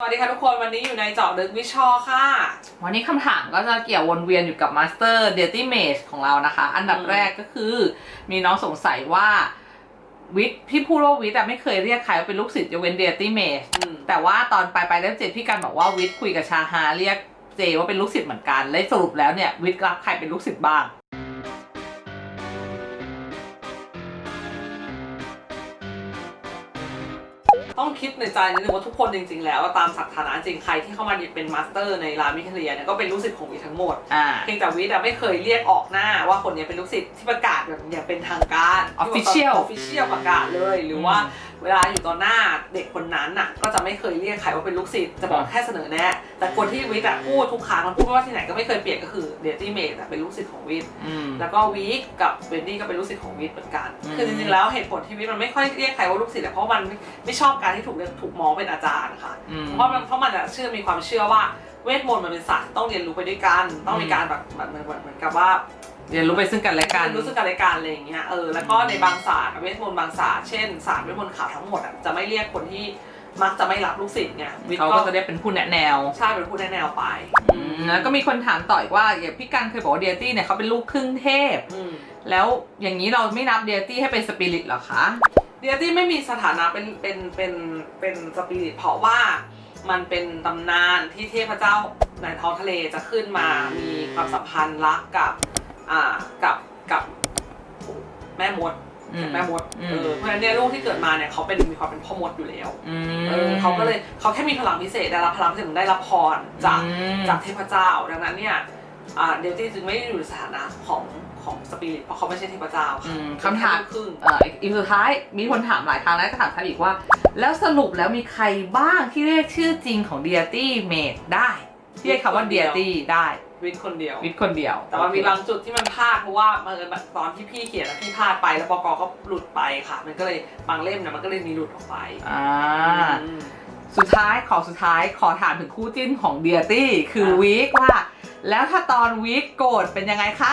สวัสดีค่ะทุกคนวันนี้อยู่ในเจาะลึกวิชอค่ะ วันนี้คำถามก็จะเกี่ยววนเวียนอยู่กับ Master d a t y Mage ของเรานะคะ อันดับอืมแรกก็คือมีน้องสงสัยว่าวิทย์พี่พูดว่าวิทย์อะไม่เคยเรียกใครว่าเป็นลูกศิษย์ยกเว้น d a t y Mage อืมแต่ว่าตอนไปไปเล่มเจ็ดพี่กันบอกว่าวิทย์คุยกับชาฮาเรียกเจว่าเป็นลูกศิษย์เหมือนกันและสรุปแล้วเนี่ยวิทย์รับใครเป็นลูกศิษย์บ้าง ต้องคิดในใจนิดนึงว่าทุกคนจริง ๆ แล้วตามสถานะจริงใครที่เข้ามาเป็นมาสเตอร์ในรามวิทยาเนี่ยก็เป็นลูกศิษย์ของวิทย์ทั้งหมดอ่า เพียงแต่วิทย์อะไม่เคยเรียกออกหน้าว่าคนเนี้ยเป็นลูกศิษย์ที่ประกาศแบบอย่างเป็นทางการ Official ออฟฟิเชียลประกาศเลยหรือว่า เวลาอยู่ต่อหน้าเด็กคนนั้นน่ะ ก็จะไม่เคยเรียกใครว่าเป็นลูกศิษย์จะบอกแค่เสนอแนะแต่คนที่วิทย์อะพูดทุกครั้งมันพูดไม่ว่าที่ไหนก็ไม่เคยเปลี่ยนก็คือเดตตี้เมดเป็นลูกศิษย์ของวิทย์อืม แล้วก็วีคกับเวนดี้ก็เป็นลูกศิษย์ของวิทย์เหมือนกัน อืม คือจริงๆแล้วเหตุผลที่วิทย์มันไม่ค่อยเรียกใครว่าลูกศิษย์อะเพราะว่ามันไม่ไม่ชอบการที่ถูกเรียกถูกมองเป็นอาจารย์ค่ะ อืม เพราะมันเพราะมันอะเชื่อมีความเชื่อว่า เวทมนต์มันเป็นศาสตร์ที่ต้องเรียนรู้ไปด้วยกันต้องมีการแบบเหมือนเหมือนเหมือนกับว่าเรียนรู้ไปซึ่งกันและกันเรียรู้สึกกันและกันอะไรอย่างเงี้ยเออแล้วก็ในบางศาสตร์อะเวทมนต์บางศาสตร์เช่นศาสตร์เวทมนต์ขาวทั้งหมดอะจะไม่เรียกคนที่มักจะไม่รับลูกศิษย์ไงวิทย์เขาก็ก็จะได้เป็นผู้แนะแนวใช่เป็นผู้แนะแนวไปอืมแล้วก็มีคนถามต่ออีกว่าอย่างพี่กันเคยบอกว่าเดียตี้เนี่ยเขาเป็นลูกครึ่งเทพอืมแล้วอย่างนี้เราไม่นับเดียตี้ให้เป็นสปิริตเหรอคะเดียตี้ไม่มีสถานะเป็นเป็นเป็นเป็นสปิริตเพราะว่า มันเป็นตำนานที่เทพเจ้าในท้องทะเลจะขึ้นมามีความสัมพันธ์รักกับอ่ากับกับแม่มดอืมแม่มดอืมเออเพราะฉะนั้นเนี่ยลูกที่เกิดมาเนี่ยเขาเป็นมีความเป็นพ่อมดอยู่แล้วอืเออเขาก็เลยเขาแค่มีพลังพิเศษได้รับพลังพิเศษเหมือนได้รับพรจากอืมจากเทพเจ้าดังนั้นเนี่ยอ่า เดลตี้จึงไม่ได้อยู่ในสถานะของของสปิริตเพราะเขาไม่ใช่เทพเจ้าอืค่ะมคำถามเป็นแค่ลูกครึ่งเอ่ออีกสุดท้ายมีคนถามหลายครั้งแล้วก็ถามท่านอีกว่า แล้วสรุปแล้วมีใครบ้างที่เรียกชื่อจริงของเดียตี้เมดได้ที่เรียกคำว่าเดียตี้ได้วิทย์คนเดียววิทย์คนเดียว แต่ว่ามีบางจุดที่มันพลาดเพราะว่ามันแบบตอนที่พี่เขียนแล้วพี่พลาดไปแล้วบกก็หลุดไปค่ะ มันก็เลยบางเล่มเนี่ยมันก็เลยมีหลุดออกไปอ่าอืมสุดท้ายขอสุดท้ายขอถามถึงคู่จิ้นของเดียตี้คือค่ะวีคว่า แล้วถ้าตอนวีคโกรธเป็นยังไงคะ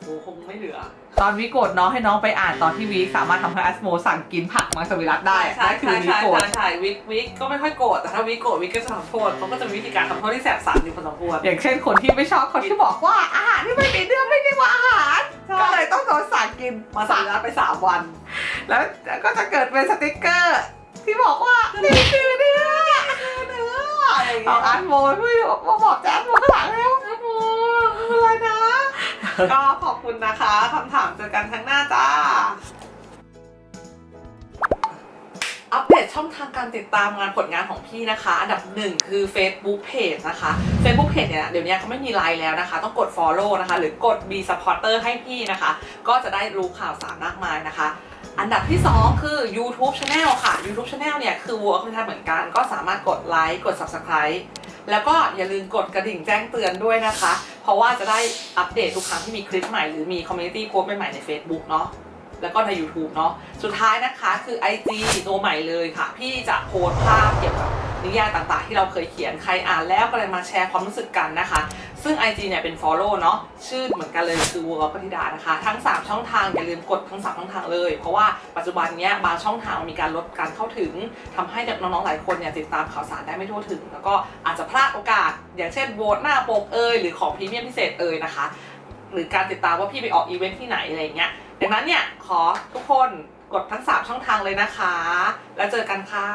โอ้คงไม่เหลือ ตอนวีคโกรธน้องให้น้องไปอ่านตอนที่วีคสามารถทำให้แอสโมสั่งกินผักมังสวิรัตได้ใช่นั่นคือใช่วีคใช่โกรธ ใช่ใช่วิกวิกก็ไม่ค่อยโกรธแต่ถ้าวิกโกรธวิกก็จะทำโทษเขาก็จะมีวิธีการทำโทษที่แสบสันอยู่พอสมควรอย่างเช่นคนที่ไม่ชอบคนที่บอกว่าอาหารที่ไม่มีเนื้อไม่เรียกว่าอาหารใช่ก็เลยต้องโดนสั่งกินมาสัญญาไปสามวัน แล้วก็จะเกิดเป็นสติกเกอร์ ที่บอกว่านี่คือเนื้อเนื้ออะไรอย่างเอาเงี้ยอันโมช่วยมาบอกแจ๊สโมข้างหลังแล้ว โอ้โหอะไรนะ ก็ขอบคุณนะคะคำถามเจอกันครั้งหน้าจ้า อัปเดตช่องทางการติดตามงานผลงานของพี่นะคะ อันดับหนึ่งคือ Facebook Page นะคะ Facebook Page เนี่ยเดี๋ยวนี้เขาไม่มีไลน์แล้วนะคะ ต้องกด Follow นะคะ หรือกด Be Supporter ให้พี่นะคะ ก็จะได้รู้ข่าวสารมากมายนะคะอันดับที่ 2 คือ YouTube Channel ค่ะ YouTube Channel เนี่ย คือ Work เหมือนกัน ก็สามารถกดไลค์ กด Subscribe แล้วก็อย่าลืมกดกระดิ่งแจ้งเตือนด้วยนะคะ เพราะว่าจะได้อัปเดตทุกครั้งที่มีคลิปใหม่หรือมีคอมมูนิตี้โพสต์ใหม่ๆใน Facebook เนาะแล้วก็ใน YouTube เนาะสุดท้ายนะคะคือ IG ตัวใหม่เลยค่ะ พี่จะโพสต์ภาพเกี่ยวกับนิยายต่างๆ ที่เราเคยเขียนใครอ่านแล้วก็เลยมาแชร์ความรู้สึกกันนะคะ ซึ่ง IG เนี่ยเป็น Follow เนาะชื่อเหมือนกันเลยคือวัวปฏิดานะคะ ทั้ง 3 ช่องทางอย่าลืมกดทั้ง 3 ช่องทางเลย เพราะว่าปัจจุบันเนี้ยบางช่องทางมีการลดการเข้าถึงทำให้น้องๆหลายคนเนี่ยติดตามข่าวสารได้ไม่ทั่วถึง แล้วก็อาจจะพลาดโอกาส อย่างเช่นโหวตหน้าปกเอยหรือของพรีเมียมพิเศษเอยนะคะ หรือการติดตามว่าพี่ไปออกอีเวนท์ที่ไหนอะไรเงี้ยดังนั้นเนี่ยขอทุกคนกดทั้ง 3 ช่องทางเลยนะคะ แล้วเจอกันค่ะ